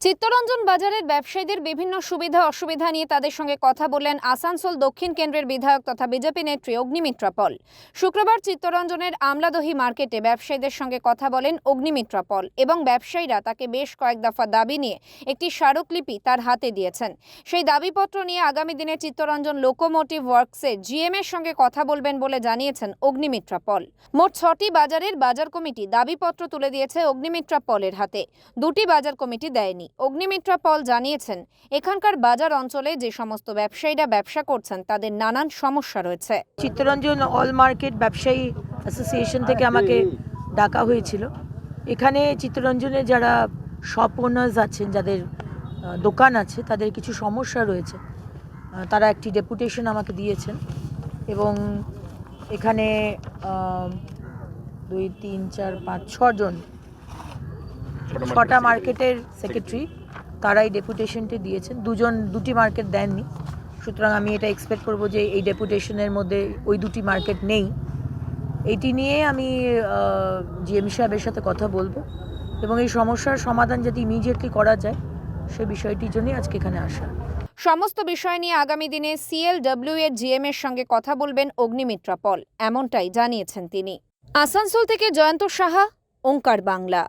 চিত্তরঞ্জন বাজারের ব্যবসায়ীদের বিভিন্ন সুবিধা অসুবিধা নিয়ে তাদের সঙ্গে কথা বললেন আসানসোল দক্ষিণ কেন্দ্রের বিধায়ক তথা বিজেপি নেত্রী অগ্নিমিত্রা পল শুক্রবার চিত্তরঞ্জনের আমলাদহি মার্কেটে ব্যবসায়ীদের সঙ্গে কথা বলেন অগ্নিমিত্রা পল এবং ব্যবসায়ীরা তাকে বেশ কয়েক দফা দাবি নিয়ে একটি স্মারকলিপি তার হাতে দিয়েছেন। সেই দাবিপত্র নিয়ে আগামী দিনে চিত্তরঞ্জন লোকোমোটিভ ওয়ার্কসে জিএম এর সঙ্গে কথা বলবেন বলে জানিয়েছেন অগ্নিমিত্রা পল মোট ছটি বাজারের বাজার কমিটি দাবিপত্র তুলে দিয়েছে অগ্নিমিত্রা পলের হাতে। দুটি বাজার কমিটি দেয়নি। অগ্নিমিত্রা পল জানিয়েছেন, এখানকার বাজার অঞ্চলে যে সমস্ত ব্যবসায়ীরা ব্যবসা করছেন, তাদের নানান সমস্যা রয়েছে। চিত্তরঞ্জন অল মার্কেট ব্যবসায়ী অ্যাসোসিয়েশন থেকে আমাকে ডাকা হয়েছিল। এখানে চিত্তরঞ্জনের যারা শপ ওনার্স আছেন, যাদের দোকান আছে, তাদের কিছু সমস্যা রয়েছে। তারা একটি ডেপুটেশন আমাকে দিয়েছেন এবং এখানে দুই, তিন, চার, পাঁচ, ছজন ছটা মার্কেটের সেক্রেটারি তারা এই ডেপুটেশনটি দিয়েছেন। দুজন দুটি মার্কেট দেননি। সুতরাং আমি এটা এক্সপেক্ট করব যে এই ডেপুটেশনের মধ্যে ওই দুটি মার্কেট নেই। এটি নিয়ে আমি জিএম সাহেবের সাথে কথা বলব। এবং এই সমস্যার সমাধান যাতে ইমিডিয়েটলি করা যায় সে বিষয়টির জন্যই আজকে এখানে আসা। সমস্ত বিষয় নিয়ে আগামী দিনে সিএলডব্লিউ এর জিএম এর সঙ্গে কথা বলবেন অগ্নিমিত্রা পল। এমনটাই জানিয়েছেন তিনি। আসানসোল থেকে জয়ন্ত সাহা ওঙ্কার বাংলা।